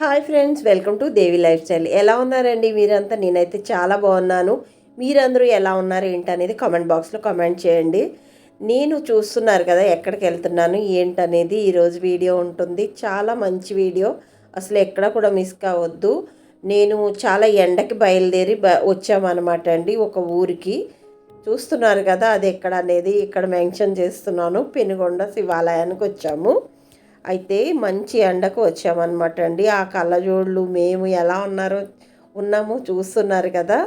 Hi friends welcome to Devi lifestyle. ఎలా ఉన్నారండి మీరంతా? నేనైతే చాలా బాగున్నాను. మీరందరూ ఎలా ఉన్నారు ఏంటనేది కామెంట్ బాక్స్లో కామెంట్ చేయండి. నేను చూస్తున్నారు కదా ఎక్కడికి వెళ్తున్నాను ఏంటనేది ఈరోజు వీడియో ఉంటుంది. చాలా మంచి వీడియో. అసలు ఎక్కడ కూడా మిస్ కావద్దు. నేను చాలా ఎండకి బయలుదేరి బ వచ్చామన్నమాట అండి ఒక ఊరికి. చూస్తున్నారు కదా అది ఎక్కడ అనేది ఇక్కడ మెన్షన్ చేస్తున్నాను. పెనుగొండ శివాలయానికి వచ్చాము. అయితే మంచి ఎండకు వచ్చామన్నమాట అండి. ఆ కళ్ళజోళ్ళు మేము ఎలా ఉన్నారో ఉన్నాము చూస్తున్నారు కదా.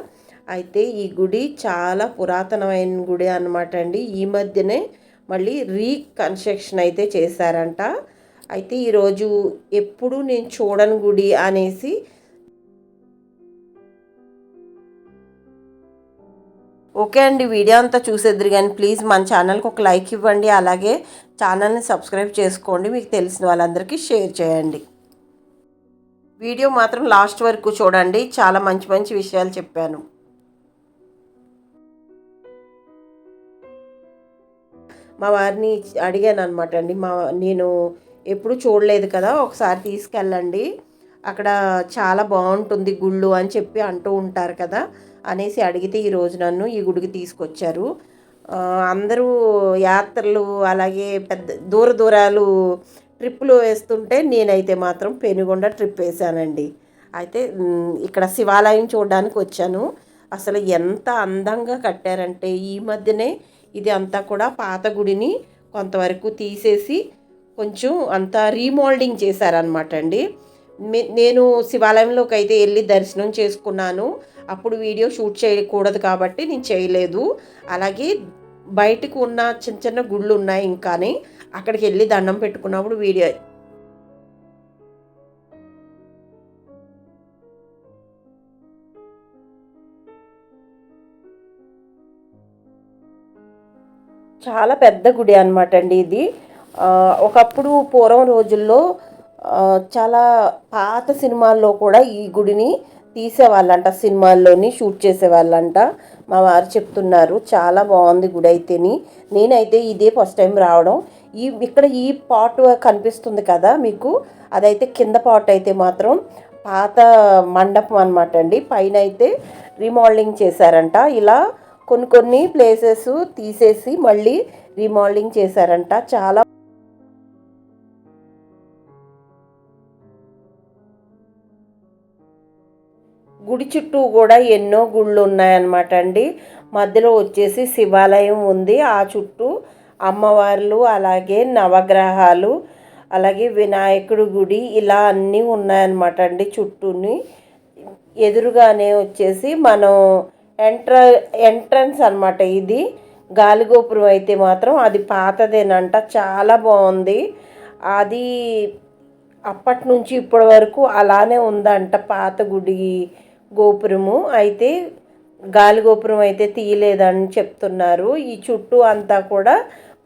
అయితే ఈ గుడి చాలా పురాతనమైన గుడి అనమాట అండి. ఈ మధ్యనే మళ్ళీ రీకన్స్ట్రక్షన్ అయితే చేశారంట. అయితే ఈరోజు ఎప్పుడు నేను చూడని గుడి అనేసి ఓకే అండి వీడియో అంతా చూసేద్దరు కానీ ప్లీజ్ మన ఛానల్కి ఒక లైక్ ఇవ్వండి అలాగే ఛానల్ని సబ్స్క్రైబ్ చేసుకోండి మీకు తెలిసిన వాళ్ళందరికీ షేర్ చేయండి. వీడియో మాత్రం లాస్ట్ వరకు చూడండి చాలా మంచి మంచి విషయాలు చెప్పాను. మా వారిని అడిగాను అనమాట అండి మా నేను ఎప్పుడు చూడలేదు కదా ఒకసారి తీసుకెళ్ళండి అక్కడ చాలా బాగుంటుంది గుళ్ళు అని చెప్పి అంటూ ఉంటారు కదా అనేసి అడిగితే ఈరోజు నన్ను ఈ గుడికి తీసుకొచ్చారు. అందరూ యాత్రలు అలాగే పెద్ద దూర దూరాలు ట్రిప్పులు వేస్తుంటే నేనైతే మాత్రం పెనుగొండ ట్రిప్ వేశానండి అయితే ఇక్కడ శివాలయం చూడడానికి వచ్చాను. అసలు ఎంత అందంగా కట్టారంటే ఈ మధ్యనే ఇది అంతా కూడా పాత గుడిని కొంతవరకు తీసేసి కొంచెం అంతా రీమోల్డింగ్ చేశారనమాట అండి. నేను శివాలయంలోకి అయితే వెళ్ళి దర్శనం చేసుకున్నాను. అప్పుడు వీడియో షూట్ చేయకూడదు కాబట్టి నేను చేయలేదు. అలాగే బయటకు ఉన్న చిన్న చిన్న గుళ్ళు ఉన్నాయి ఇంకానే అక్కడికి వెళ్ళి దండం పెట్టుకున్నప్పుడు వీడియో చాలా పెద్ద గుడి అనమాట అండి ఇది. ఒకప్పుడు పూర్వం రోజుల్లో చాలా పాత సినిమాల్లో కూడా ఈ గుడిని తీసేవాళ్ళంట సినిమాల్లోని షూట్ చేసేవాళ్ళంట. మా వారు చెప్తున్నారు చాలా బాగుంది గుడి అయితేని నేనైతే ఇదే ఫస్ట్ టైం రావడం. ఈ ఇక్కడ ఈ పార్ట్ కనిపిస్తుంది కదా మీకు? అదైతే కింద పార్ట్ అయితే మాత్రం పాత మండపం అనమాట అండి. పైన అయితే రీమోడలింగ్ చేశారంట. ఇలా కొన్ని కొన్ని ప్లేసెస్ తీసేసి మళ్ళీ రీమోడలింగ్ చేశారంట. చాలా గుడి చుట్టూ కూడా ఎన్నో గుళ్ళు ఉన్నాయన్నమాట అండి. మధ్యలో వచ్చేసి శివాలయం ఉంది. ఆ చుట్టూ అమ్మవార్లు అలాగే నవగ్రహాలు అలాగే వినాయకుడి గుడి ఇలా అన్నీ ఉన్నాయన్నమాట అండి చుట్టూని. ఎదురుగానే వచ్చేసి మనం ఎంట్ర ఎంట్రన్స్ అనమాట ఇది. గాలిగోపురం అయితే మాత్రం అది పాతదేనంట చాలా బాగుంది. అది అప్పటి నుంచి ఇప్పటి వరకు అలానే ఉందంట పాత గుడి గోపురము. అయితే గాలి గోపురం అయితే తీయలేదని చెప్తున్నారు. ఈ చుట్టూ అంతా కూడా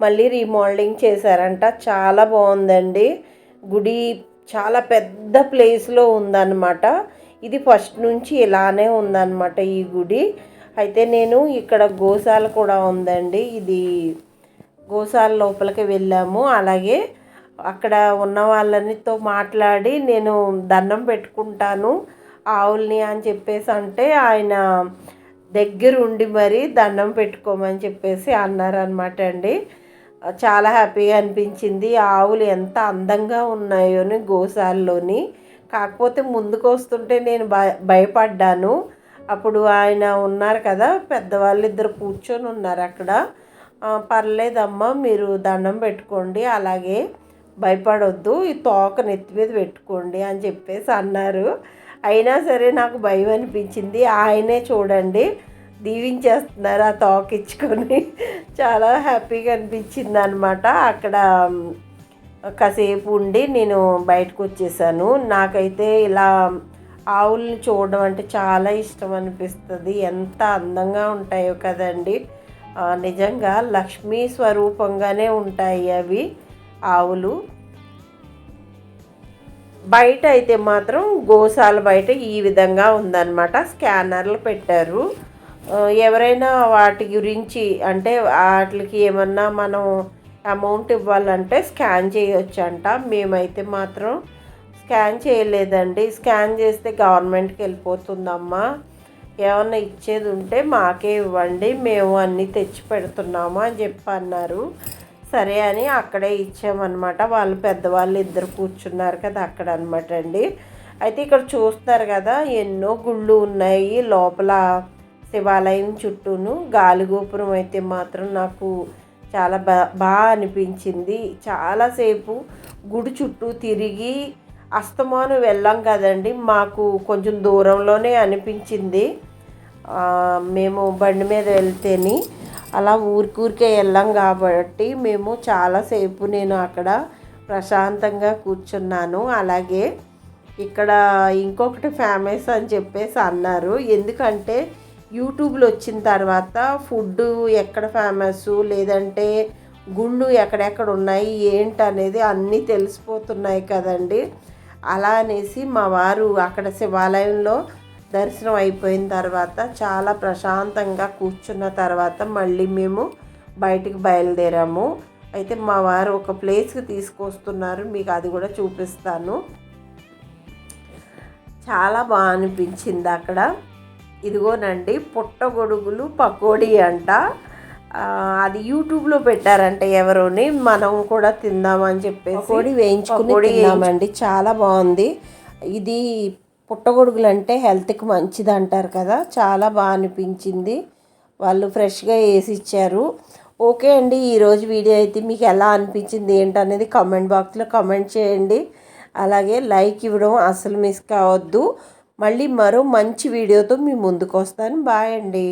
మళ్ళీ రీమోడలింగ్ చేశారంట. చాలా బాగుందండి. గుడి చాలా పెద్ద ప్లేస్లో ఉందన్నమాట. ఇది ఫస్ట్ నుంచి ఇలానే ఉందన్నమాట ఈ గుడి. అయితే నేను ఇక్కడ గోశాల కూడా ఉందండి. ఇది గోశాల లోపలికి వెళ్ళాము. అలాగే అక్కడ ఉన్న వాళ్ళనితో మాట్లాడి నేను దండం పెట్టుకుంటాను. ఆవుల్ని అని చెప్పేసి అంటే ఆయన దగ్గర ఉండి మరి దండం పెట్టుకోమని చెప్పేసి అన్నారనమాట అండి. చాలా హ్యాపీగా అనిపించింది. ఆవులు ఎంత అందంగా ఉన్నాయోని గోశాలలోని. కాకపోతే ముందుకు వస్తుంటే నేను భయ భయపడ్డాను. అప్పుడు ఆయన ఉన్నారు కదా పెద్దవాళ్ళు ఇద్దరు కూర్చొని ఉన్నారు అక్కడ. పర్లేదమ్మా మీరు దండం పెట్టుకోండి అలాగే భయపడొద్దు ఈ తోక నెత్తి మీద పెట్టుకోండి అని చెప్పేసి అన్నారు. అయినా సరే నాకు భయం అనిపించింది. ఆయనే చూడండి దీవించేస్తున్నారు ఆ తోక ఇచ్చుకొని. చాలా హ్యాపీగా అనిపించింది అనమాట అక్కడ కాసేపు ఉండి నేను బయటకు వచ్చేసాను. నాకైతే ఇలా ఆవులను చూడడం అంటే చాలా ఇష్టం అనిపిస్తుంది. ఎంత అందంగా ఉంటాయో కదండి. నిజంగా లక్ష్మీ స్వరూపంగానే ఉంటాయి అవి ఆవులు. బయట అయితే మాత్రం గోశాల బయట ఈ విధంగా ఉందన్నమాట. స్కానర్లు పెట్టారు. ఎవరైనా వాటి గురించి అంటే వాటికి ఏమన్నా మనం అమౌంట్ ఇవ్వాలంటే స్కాన్ చేయొచ్చంట. మేమైతే మాత్రం స్కాన్ చేయలేదండి. స్కాన్ చేస్తే గవర్నమెంట్కి వెళ్ళిపోతుందమ్మా. ఏమన్నా ఇచ్చేది ఉంటే మాకే ఇవ్వండి. మేము అన్నీ తెచ్చి పెడుతున్నాము అని చెప్పి అన్నారు. సరే అని అక్కడే ఇచ్చామన్నమాట. వాళ్ళు పెద్దవాళ్ళు ఇద్దరు కూర్చున్నారు కదా అక్కడ అనమాట అండి. అయితే ఇక్కడ చూస్తారు కదా ఎన్నో గుళ్ళు ఉన్నాయి లోపల శివాలయం చుట్టూను. గాలిగోపురం అయితే మాత్రం నాకు చాలా బా బాగా అనిపించింది. చాలాసేపు గుడి చుట్టూ తిరిగి అస్తమాను వెళ్ళాం కదండి. మాకు కొంచెం దూరంలోనే అనిపించింది. మేము బండి మీద వెళ్తేని అలా ఊరికూరికే వెళ్ళాం కాబట్టి మేము చాలాసేపు నేను అక్కడ ప్రశాంతంగా కూర్చున్నాను. అలాగే ఇక్కడ ఇంకొకటి ఫేమస్ అని చెప్పేసి అన్నారు. ఎందుకంటే యూట్యూబ్లో వచ్చిన తర్వాత ఫుడ్ ఎక్కడ ఫేమస్ లేదంటే గుళ్ళు ఎక్కడెక్కడ ఉన్నాయి ఏంటి అనేది అన్నీ తెలిసిపోతున్నాయి కదండి. అలా అనేసి మా వారు అక్కడ శివాలయంలో దర్శనం అయిపోయిన తర్వాత చాలా ప్రశాంతంగా కూర్చున్న తర్వాత మళ్ళీ మేము బయటికి బయలుదేరాము. అయితే మా వారు ఒక ప్లేస్కి తీసుకొస్తున్నారు మీకు అది కూడా చూపిస్తాను. చాలా బాగా అనిపించింది అక్కడ. ఇదిగోనండి పుట్టగొడుగులు పకోడీ అంట. అది యూట్యూబ్లో పెట్టారంట ఎవరోని మనం కూడా తిందామని చెప్పేసి పకోడీ వేయించుకుని తిన్నామండి. చాలా బాగుంది. ఇది పుట్టగొడుగులు అంటే హెల్త్కి మంచిది అంటారు కదా. చాలా బాగా అనిపించింది. వాళ్ళు ఫ్రెష్గా వేసి ఇచ్చారు ఓకే అండి ఈరోజు వీడియో అయితే మీకు ఎలా అనిపించింది ఏంటనేది కామెంట్ బాక్స్లో కమెంట్ చేయండి. అలాగే లైక్ ఇవ్వడం అసలు మిస్ కావద్దు. మళ్ళీ మరో మంచి వీడియోతో మీ ముందుకు వస్తాను. బాయ్ అండి.